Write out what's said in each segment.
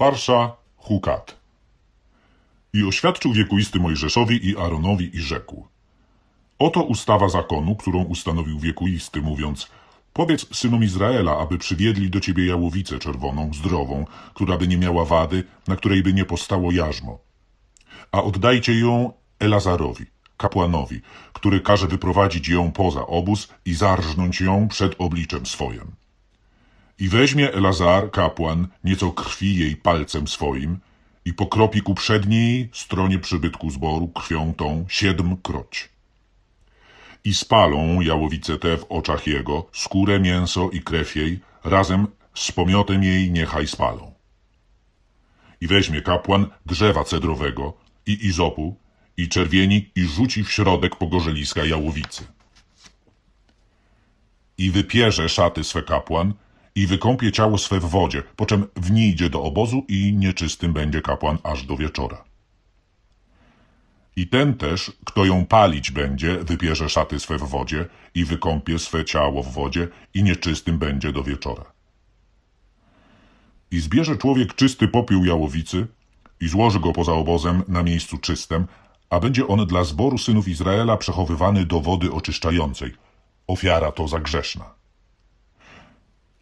Parsza Hukat. I oświadczył wiekuisty Mojżeszowi i Aaronowi i rzekł. Oto ustawa zakonu, którą ustanowił wiekuisty, mówiąc Powiedz synom Izraela, aby przywiedli do ciebie jałowicę czerwoną, zdrową, która by nie miała wady, na której by nie postało jarzmo. A oddajcie ją Elazarowi, kapłanowi, który każe wyprowadzić ją poza obóz i zarżnąć ją przed obliczem swoim. I weźmie Elazar, kapłan, nieco krwi jej palcem swoim i pokropi ku przedniej stronie przybytku zboru krwią tą siedm kroć. I spalą jałowicę tę w oczach jego, skórę, mięso i krew jej, razem z pomiotem jej niechaj spalą. I weźmie kapłan drzewa cedrowego i izopu i czerwieni i rzuci w środek pogorzeliska jałowicy. I wypierze szaty swe kapłan i wykąpie ciało swe w wodzie, po czym wnijdzie do obozu i nieczystym będzie kapłan aż do wieczora. I ten też, kto ją palić będzie, wypierze szaty swe w wodzie i wykąpie swe ciało w wodzie i nieczystym będzie do wieczora. I zbierze człowiek czysty popiół jałowicy i złoży go poza obozem na miejscu czystym, a będzie on dla zboru synów Izraela przechowywany do wody oczyszczającej. Ofiara to za grzeszna.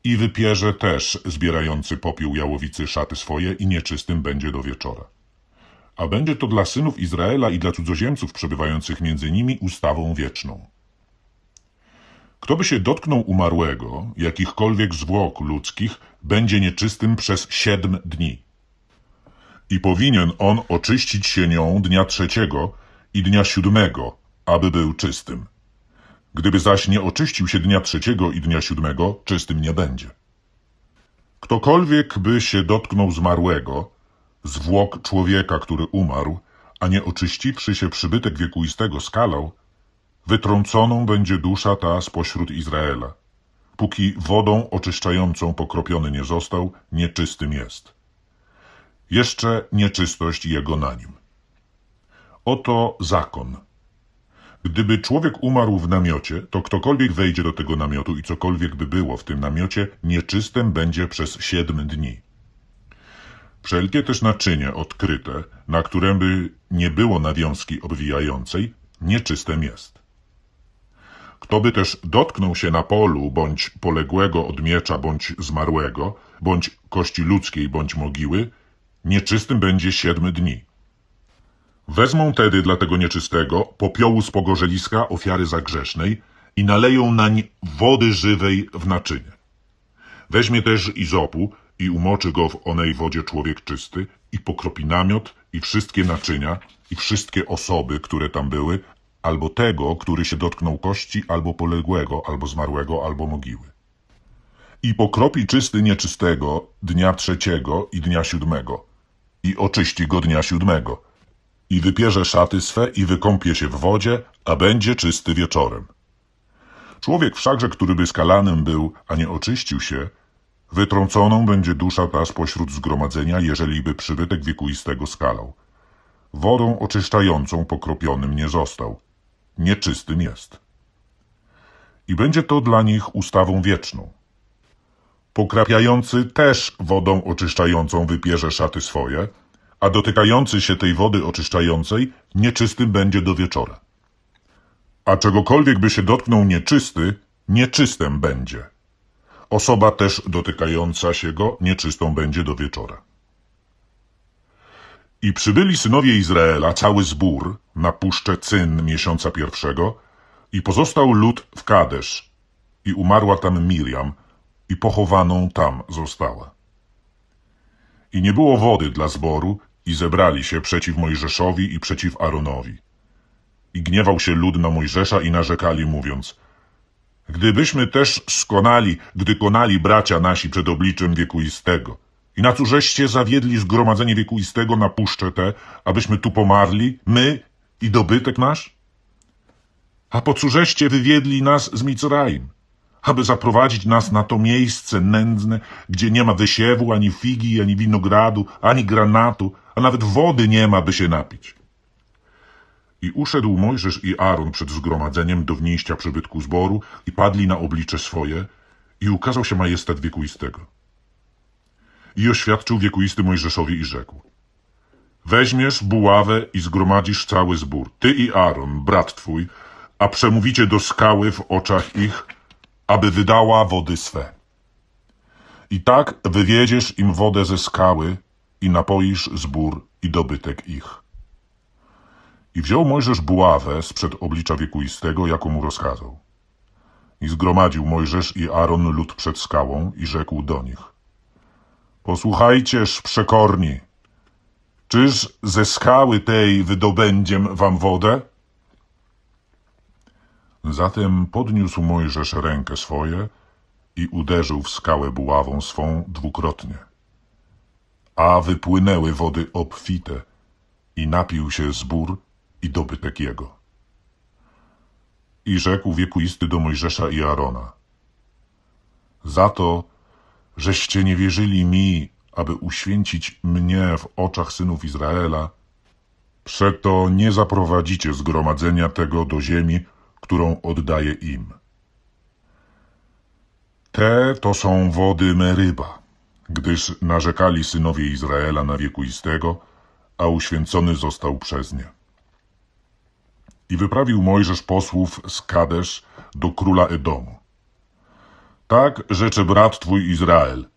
I wypierze też zbierający popiół jałowicy szaty swoje i nieczystym będzie do wieczora. A będzie to dla synów Izraela i dla cudzoziemców przebywających między nimi ustawą wieczną. Kto by się dotknął umarłego, jakichkolwiek zwłok ludzkich, będzie nieczystym przez siedm dni. I powinien on oczyścić się nią dnia trzeciego i dnia siódmego, aby był czystym. Gdyby zaś nie oczyścił się dnia trzeciego i dnia siódmego, czystym nie będzie. Ktokolwiek by się dotknął zmarłego, zwłok człowieka, który umarł, a nie oczyściwszy się przybytek wiekuistego skalał, wytrąconą będzie dusza ta spośród Izraela. Póki wodą oczyszczającą pokropiony nie został, nieczystym jest. Jeszcze nieczystość jego na nim. Oto zakon. Gdyby człowiek umarł w namiocie, to ktokolwiek wejdzie do tego namiotu i cokolwiek by było w tym namiocie, nieczystym będzie przez siedm dni. Wszelkie też naczynie odkryte, na którym by nie było nawiązki obwijającej, nieczystem jest. Kto by też dotknął się na polu, bądź poległego od miecza, bądź zmarłego, bądź kości ludzkiej, bądź mogiły, nieczystym będzie siedm dni. Wezmą tedy dla tego nieczystego popiołu z pogorzeliska ofiary zagrzesznej i naleją nań wody żywej w naczynie. Weźmie też izopu i umoczy go w onej wodzie człowiek czysty i pokropi namiot i wszystkie naczynia i wszystkie osoby, które tam były, albo tego, który się dotknął kości, albo poległego, albo zmarłego, albo mogiły. I pokropi czysty nieczystego dnia trzeciego i dnia siódmego i oczyści go dnia siódmego i wypierze szaty swe i wykąpie się w wodzie, a będzie czysty wieczorem. Człowiek wszakże, który by skalanym był, a nie oczyścił się, wytrąconą będzie dusza ta spośród zgromadzenia, jeżeli by przybytek wiekuistego skalał. Wodą oczyszczającą pokropionym nie został. Nieczystym jest. I będzie to dla nich ustawą wieczną. Pokrapiający też wodą oczyszczającą wypierze szaty swoje, a dotykający się tej wody oczyszczającej nieczystym będzie do wieczora. A czegokolwiek by się dotknął nieczysty, nieczystym będzie. Osoba też dotykająca się go nieczystą będzie do wieczora. I przybyli synowie Izraela, cały zbór, na puszczę Cyn miesiąca pierwszego i pozostał lud w Kadesz i umarła tam Miriam i pochowaną tam została. I nie było wody dla zboru i zebrali się przeciw Mojżeszowi i przeciw Aaronowi. I gniewał się lud na Mojżesza i narzekali, mówiąc Gdybyśmy też skonali, gdy konali bracia nasi przed obliczem wiekuistego. I na cóżeście zawiedli zgromadzenie wiekuistego na puszczę te, abyśmy tu pomarli, my i dobytek nasz? A po cóżeście wywiedli nas z Micraim? Aby zaprowadzić nas na to miejsce nędzne, gdzie nie ma wysiewu, ani figi, ani winogradu, ani granatu, a nawet wody nie ma, by się napić. I uszedł Mojżesz i Aaron przed zgromadzeniem do wnieścia przybytku zboru i padli na oblicze swoje i ukazał się majestat wiekuistego. I oświadczył wiekuisty Mojżeszowi i rzekł. Weźmiesz buławę i zgromadzisz cały zbór, ty i Aaron, brat twój, a przemówicie do skały w oczach ich, aby wydała wody swe. I tak wywiedziesz im wodę ze skały i napoisz zbór i dobytek ich. I wziął Mojżesz buławę sprzed oblicza wiekuistego, jaką mu rozkazał. I zgromadził Mojżesz i Aaron lud przed skałą i rzekł do nich. Posłuchajcież, przekorni, czyż ze skały tej wydobędziem wam wodę? Zatem podniósł Mojżesz rękę swoje i uderzył w skałę buławą swą dwukrotnie. A wypłynęły wody obfite i napił się zbór i dobytek jego. I rzekł wiekuisty do Mojżesza i Arona. Za to, żeście nie wierzyli mi, aby uświęcić mnie w oczach synów Izraela, przeto nie zaprowadzicie zgromadzenia tego do ziemi, którą oddaję im. Te to są wody Meryba, gdyż narzekali synowie Izraela na wiekuistego, a uświęcony został przez nie. I wyprawił Mojżesz posłów z Kadesz do króla Edomu. Tak rzecze brat twój Izrael.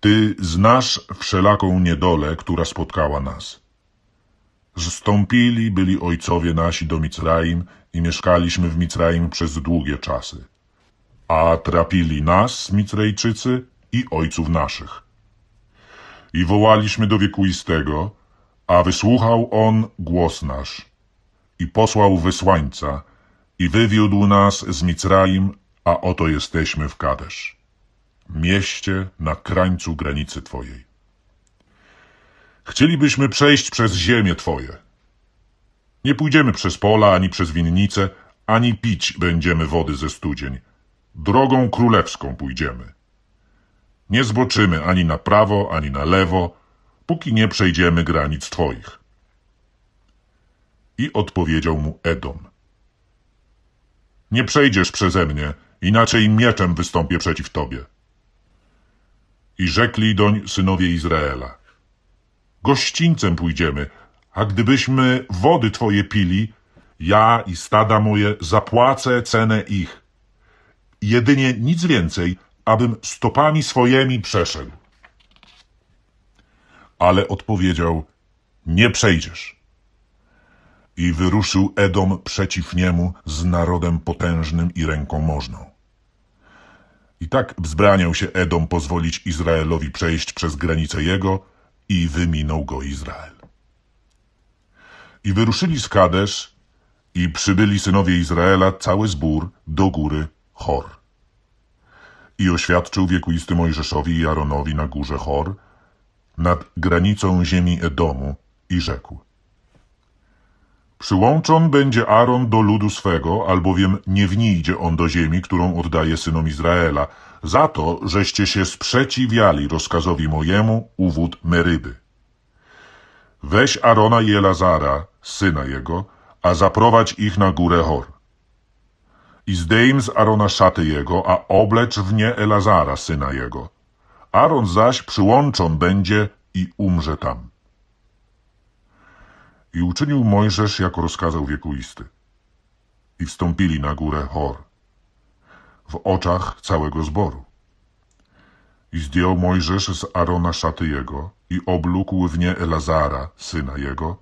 Ty znasz wszelaką niedolę, która spotkała nas. Zstąpili byli ojcowie nasi do Micraim i mieszkaliśmy w Micraim przez długie czasy. A trapili nas, Micrejczycy, i ojców naszych. I wołaliśmy do wiekuistego, a wysłuchał on głos nasz. I posłał wysłańca, i wywiódł nas z Micraim, a oto jesteśmy w Kadesz, mieście na krańcu granicy Twojej. Chcielibyśmy przejść przez ziemię Twoje. Nie pójdziemy przez pola, ani przez winnice, ani pić będziemy wody ze studzień. Drogą królewską pójdziemy. Nie zboczymy ani na prawo, ani na lewo, póki nie przejdziemy granic Twoich. I odpowiedział mu Edom. Nie przejdziesz przeze mnie, inaczej mieczem wystąpię przeciw Tobie. I rzekli doń synowie Izraela. Gościńcem pójdziemy, a gdybyśmy wody Twoje pili, ja i stada moje zapłacę cenę ich. Jedynie nic więcej, abym stopami swojemi przeszedł. Ale odpowiedział, nie przejdziesz. I wyruszył Edom przeciw niemu z narodem potężnym i ręką możną. I tak wzbraniał się Edom pozwolić Izraelowi przejść przez granicę jego i wyminął go Izrael. I wyruszyli z Kadesz i przybyli synowie Izraela cały zbór do góry Hor. I oświadczył wiekuisty Mojżeszowi i Aaronowi na górze Hor nad granicą ziemi Edomu i rzekł Przyłączon będzie Aaron do ludu swego, albowiem nie wnijdzie on do ziemi, którą oddaje synom Izraela, za to, żeście się sprzeciwiali rozkazowi mojemu uwód Meryby. Weź Arona i Elazara, syna jego, a zaprowadź ich na górę Hor. I zdejm z Arona szaty jego, a oblecz w nie Elazara, syna jego. Aaron zaś przyłączon będzie i umrze tam. I uczynił Mojżesz, jako rozkazał wiekuisty. I wstąpili na górę Hor, w oczach całego zboru. I zdjął Mojżesz z Arona szaty jego i oblókł w nie Elazara, syna jego,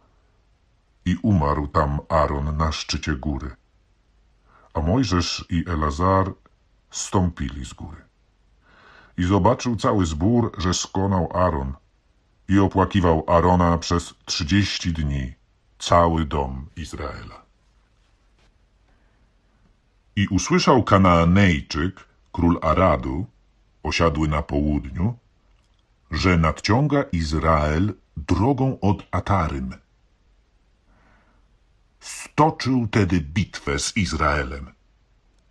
i umarł tam Aaron na szczycie góry. A Mojżesz i Elazar stąpili z góry. I zobaczył cały zbór, że skonał Aaron i opłakiwał Arona przez trzydzieści dni cały dom Izraela. I usłyszał Kanaanejczyk, król Aradu, osiadły na południu, że nadciąga Izrael drogą od Atarym. Stoczył tedy bitwę z Izraelem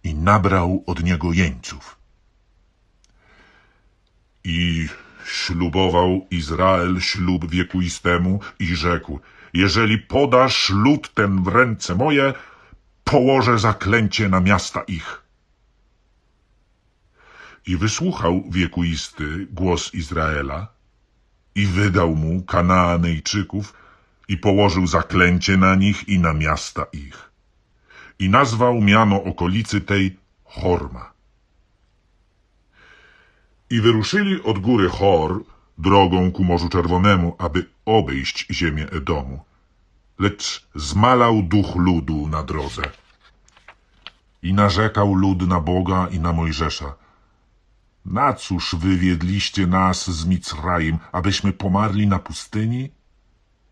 i nabrał od niego jeńców. I ślubował Izrael ślub wiekuistemu i rzekł, jeżeli podasz lud ten w ręce moje, położę zaklęcie na miasta ich. I wysłuchał wiekuisty głos Izraela i wydał mu Kanaanejczyków i położył zaklęcie na nich i na miasta ich. I nazwał miano okolicy tej Horma. I wyruszyli od góry Hor drogą ku Morzu Czerwonemu, aby obejść ziemię Edomu. Lecz zmalał duch ludu na drodze. I narzekał lud na Boga i na Mojżesza. Na cóż wywiedliście nas z Micraim, abyśmy pomarli na pustyni?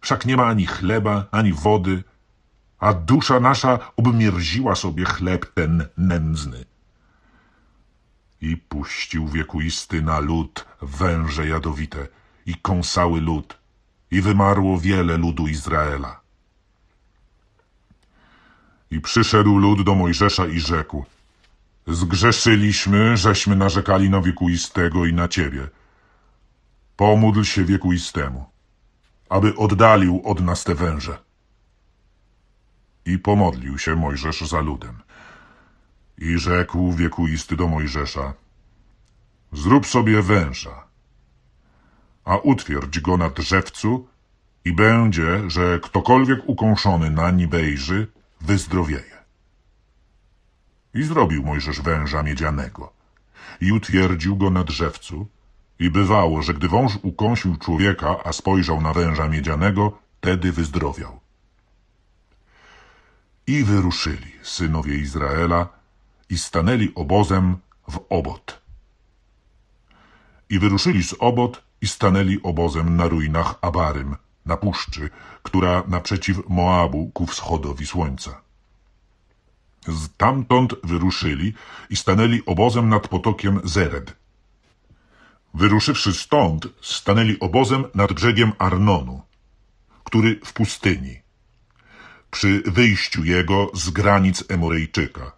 Wszak nie ma ani chleba, ani wody, a dusza nasza obmierziła sobie chleb ten nędzny. I puścił wiekuisty na lud węże jadowite i kąsały lud i wymarło wiele ludu Izraela. I przyszedł lud do Mojżesza i rzekł Zgrzeszyliśmy, żeśmy narzekali na wiekuistego i na ciebie. Pomódl się wiekuistemu, aby oddalił od nas te węże. I pomodlił się Mojżesz za ludem. I rzekł wiekuisty do Mojżesza, zrób sobie węża, a utwierdź go na drzewcu i będzie, że ktokolwiek ukąszony nań wejrzy, wyzdrowieje. I zrobił Mojżesz węża miedzianego i utwierdził go na drzewcu i bywało, że gdy wąż ukąsił człowieka, a spojrzał na węża miedzianego, tedy wyzdrowiał. I wyruszyli synowie Izraela i stanęli obozem w obot. I wyruszyli z obot i stanęli obozem na ruinach Abarym, na puszczy, która naprzeciw Moabu ku wschodowi słońca. Stamtąd wyruszyli i stanęli obozem nad potokiem Zered. Wyruszywszy stąd, stanęli obozem nad brzegiem Arnonu, który w pustyni, przy wyjściu jego z granic Emorejczyka,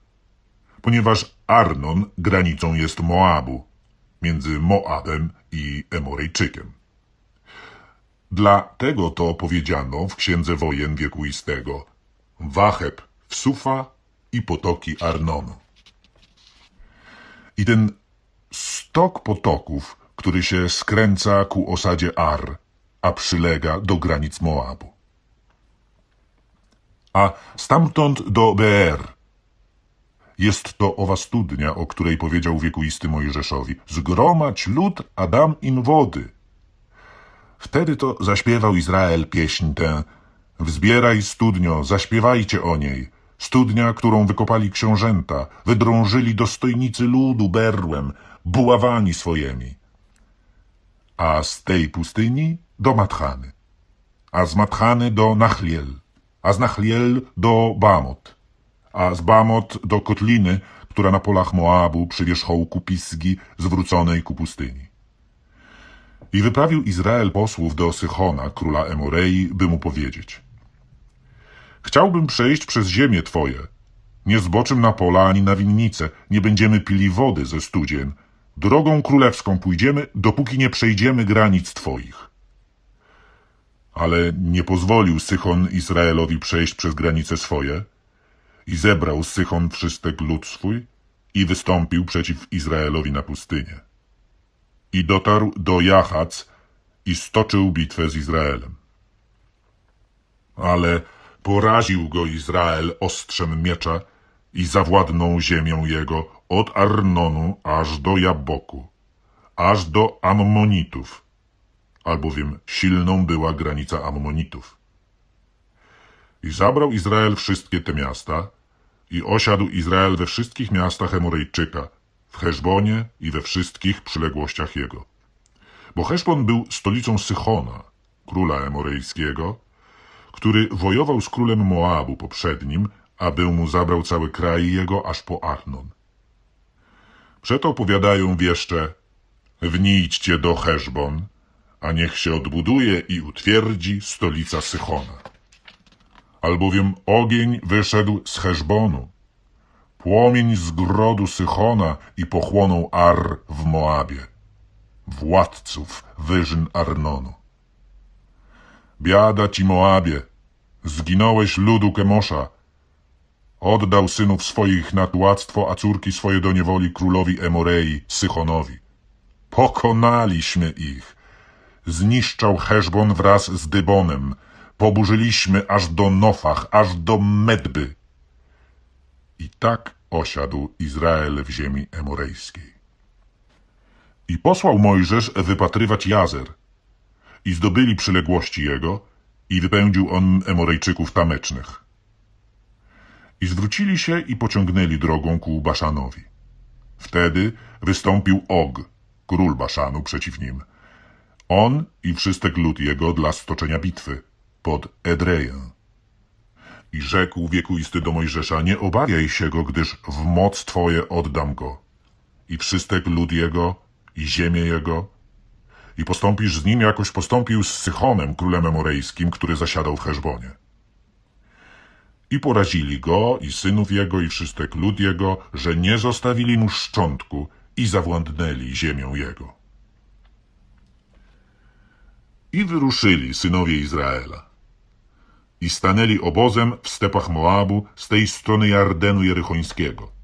ponieważ Arnon granicą jest Moabu, między Moabem i Emorejczykiem. Dlatego to powiedziano w Księdze Wojen Wiekuistego Wacheb w Sufa i potoki Arnonu. I ten stok potoków, który się skręca ku osadzie Ar, a przylega do granic Moabu. A stamtąd do Beer. Jest to owa studnia, o której powiedział wiekuisty Mojżeszowi. Zgromadź lud, a dam im wody. Wtedy to zaśpiewał Izrael pieśń tę. Wzbieraj studnio, zaśpiewajcie o niej. Studnia, którą wykopali książęta, wydrążyli dostojnicy ludu berłem, buławami swojemi. A z tej pustyni do Matchany, a z Matchany do Nachliel, a z Nachliel do Bamot, a z Bamot do Kotliny, która na polach Moabu przy wierzchołku Pisgi zwróconej ku pustyni. I wyprawił Izrael posłów do Sychona, króla Emorei, by mu powiedzieć. Chciałbym przejść przez ziemię twoje. Nie zboczym na pola ani na winnice, nie będziemy pili wody ze studzien. Drogą królewską pójdziemy, dopóki nie przejdziemy granic twoich. Ale nie pozwolił Sychon Izraelowi przejść przez granice swoje i zebrał Sychon wszystek lud swój i wystąpił przeciw Izraelowi na pustynię. I dotarł do Jahac i stoczył bitwę z Izraelem. Ale poraził go Izrael ostrzem miecza i zawładnął ziemią jego od Arnonu aż do Jaboku, aż do Ammonitów, albowiem silną była granica Ammonitów. I zabrał Izrael wszystkie te miasta i osiadł Izrael we wszystkich miastach Emorejczyka, w Heszbonie i we wszystkich przyległościach jego. Bo Heszbon był stolicą Sychona, króla emorejskiego, który wojował z królem Moabu poprzednim, aby mu zabrał cały kraj jego aż po Arnon. Przeto opowiadają wieszcze, wnijcie do Heszbon, a niech się odbuduje i utwierdzi stolica Sychona. Albowiem ogień wyszedł z Heszbonu, płomień z grodu Sychona i pochłonął Ar w Moabie, władców wyżyn Arnonu. Biada ci Moabie, zginąłeś ludu Kemosza, Oddał synów swoich na tułactwo, a córki swoje do niewoli królowi Emorei, Sychonowi. Pokonaliśmy ich. Zniszczał Heszbon wraz z Dybonem. Poburzyliśmy aż do Nofach, aż do Medby. I tak osiadł Izrael w ziemi emorejskiej. I posłał Mojżesz wypatrywać Jazer. I zdobyli przyległości jego, i wypędził on Emorejczyków tamecznych. I zwrócili się i pociągnęli drogą ku Baszanowi. Wtedy wystąpił Og, król Baszanu, przeciw nim. On i wszystek lud jego dla stoczenia bitwy pod Edreję. I rzekł wiekuisty do Mojżesza, nie obawiaj się go, gdyż w moc twoje oddam go. I wszystek lud jego, i ziemię jego. I postąpisz z nim, jakoś postąpił z Sychonem, królem emorejskim, który zasiadał w Heszbonie. I porazili go, i synów jego, i wszystek lud jego, że nie zostawili mu szczątku i zawładnęli ziemią jego. I wyruszyli synowie Izraela. I stanęli obozem w stepach Moabu z tej strony Jardenu Jerychońskiego.